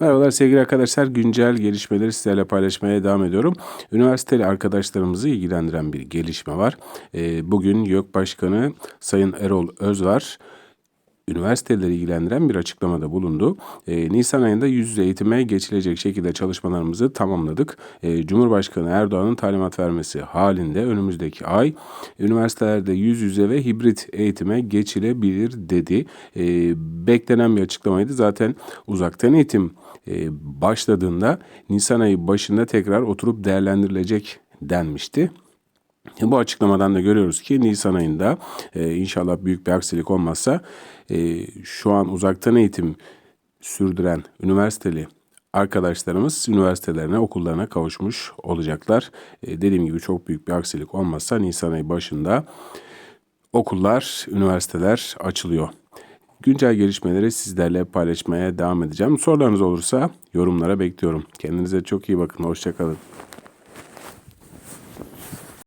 Merhabalar sevgili arkadaşlar. Güncel gelişmeleri sizlerle paylaşmaya devam ediyorum. Üniversiteli arkadaşlarımızı ilgilendiren bir gelişme var. Ee, Bugün YÖK Başkanı Sayın Erol Özvar üniversiteleri ilgilendiren bir açıklamada bulundu. Ee, Nisan ayında yüz yüze eğitime geçilecek şekilde çalışmalarımızı tamamladık. Ee, Cumhurbaşkanı Erdoğan'ın talimat vermesi halinde önümüzdeki ay üniversitelerde yüz yüze ve hibrit eğitime geçilebilir dedi. Ee, beklenen bir açıklamaydı. Zaten uzaktan eğitim e, başladığında Nisan ayı başında tekrar oturup değerlendirilecek denmişti. Bu açıklamadan da görüyoruz ki Nisan ayında e, inşallah büyük bir aksilik olmazsa e, şu an uzaktan eğitim sürdüren üniversiteli arkadaşlarımız üniversitelerine, okullarına kavuşmuş olacaklar. E, dediğim gibi çok büyük bir aksilik olmazsa Nisan ayı başında okullar, üniversiteler açılıyor. Güncel gelişmeleri sizlerle paylaşmaya devam edeceğim. Sorularınız olursa yorumlara bekliyorum. Kendinize çok iyi bakın. Hoşçakalın.